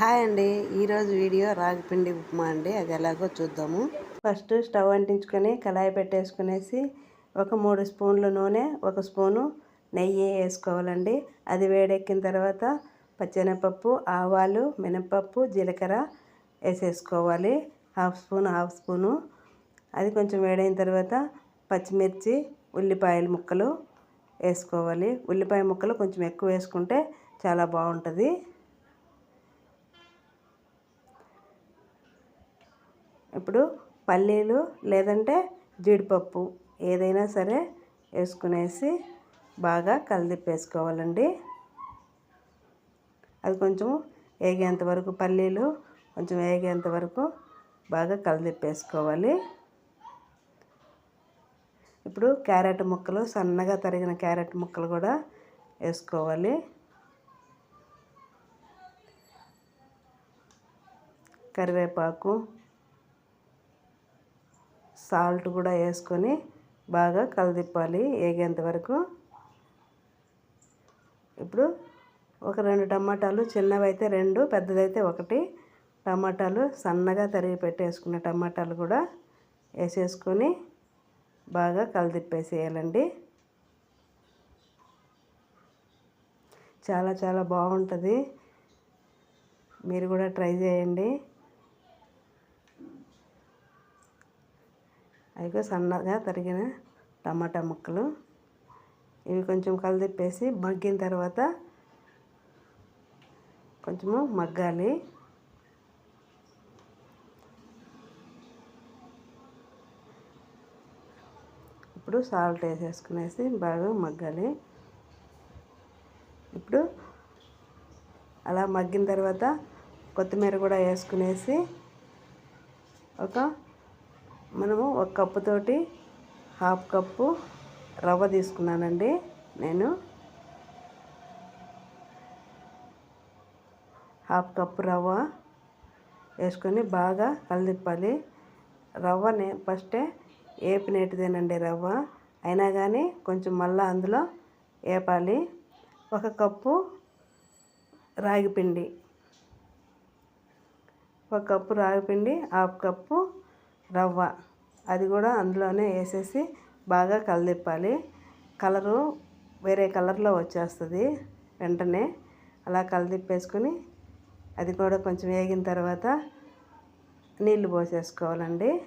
Hi అండి. ఈరోజు video రాగిపిండి ఉప్మా అండి. అది ఎలాగో చూద్దాము. ఫస్ట్ స్టవ్ అంటించుకొని కళాయి పెట్టేసుకునేసి ఒక మూడు స్పూన్ల నూనె ఒక స్పూను నెయ్యి వేసుకోవాలండి. అది వేడెక్కిన తర్వాత పచ్చెనపప్పు ఆవాలు మినపప్పు జీలకర్ర వేసేసుకోవాలి. Half spoon half spoon. అది కొంచెం వేడైన తర్వాత పచ్చిమిర్చి ఉల్లిపాయల ముక్కలు వేసుకోవాలి. ఉల్లిపాయ ముక్కలు కొంచెం ఎక్కువ వేసుకుంటే చాలా బాగుంటుంది. ఇప్పుడు పల్లీలు లేదంటే జీడిపప్పు ఏదైనా సరే వేసుకునేసి బాగా కలిదిప్పేసుకోవాలండి. అది కొంచెం వేగేంత వరకు పల్లీలు కొంచెం వేగేంత వరకు బాగా కలిదిప్పేసుకోవాలి. ఇప్పుడు క్యారెట్ ముక్కలు సన్నగా తరిగిన క్యారెట్ ముక్కలు కూడా వేసుకోవాలి. కరివేపాకు సాల్ట్ కూడా వేసుకొని బాగా కలదిప్పాలి వేగేంత వరకు. ఇప్పుడు ఒక రెండు టమాటాలు చిన్నవి అయితే రెండు పెద్దదైతే ఒకటి. టమాటాలు సన్నగా తరిగి పెట్టేసుకున్న టమాటాలు కూడా వేసేసుకొని బాగా కలదిప్పేసేయాలండి. చాలా చాలా బాగుంటుంది. మీరు కూడా ట్రై చేయండి. అవి సన్నగా తరిగిన టమాటా ముక్కలు. ఇవి కొంచెం కలిదిప్పేసి మగ్గిన తర్వాత కొంచెము మగ్గాలి. ఇప్పుడు సాల్ట్ వేసేసుకునేసి బాగా మగ్గాలి. ఇప్పుడు అలా మగ్గిన తర్వాత కొత్తిమీర కూడా వేసుకునేసి ఒక మనము ఒక కప్పుతోటి హాఫ్ కప్పు రవ్వ తీసుకున్నానండి. నేను హాఫ్ కప్పు రవ్వ వేసుకొని బాగా కలిదిప్పాలి. రవ్వని ఫస్టే ఏపినేటిదేనండి రవ్వ. అయినా కానీ కొంచెం మళ్ళీ అందులో వేపాలి ఒక కప్పు రాగిపిండి ఒక కప్పు రాగిపిండి హాఫ్ కప్పు రవ్వ. అది కూడా అందులోనే వేసేసి బాగా కలదిప్పాలి. కలరు వేరే కలర్లో వచ్చేస్తుంది వెంటనే. అలా కలదిప్పేసుకొని అది కూడా కొంచెం వేగిన తర్వాత నీళ్ళు పోసేసుకోవాలండి.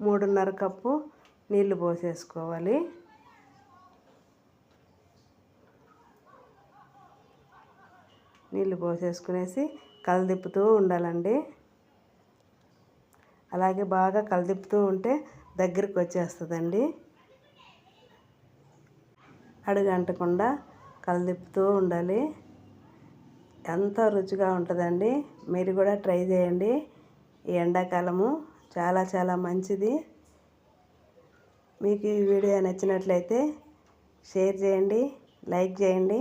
మూడున్నర కప్పు నీళ్ళు పోసేసుకోవాలి. నీళ్ళు పోసేసుకునేసి కలదిప్పుతూ ఉండాలండి. అలాగే బాగా కలదిప్పుతూ ఉంటే దగ్గరికి వచ్చేస్తుందండి. అడుగంటకుండా కలదిప్పుతూ ఉండాలి. ఎంతో రుచిగా ఉంటుందండి. మీరు కూడా ట్రై చేయండి. ఈ ఎండాకాలము చాలా చాలా మంచిది. మీకు ఈ వీడియో నచ్చినట్లయితే షేర్ చేయండి లైక్ చేయండి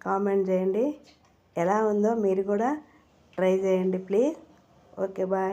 కామెంట్ చేయండి. ఎలా ఉందో మీరు కూడా ట్రై చేయండి ప్లీజ్. Okay bye.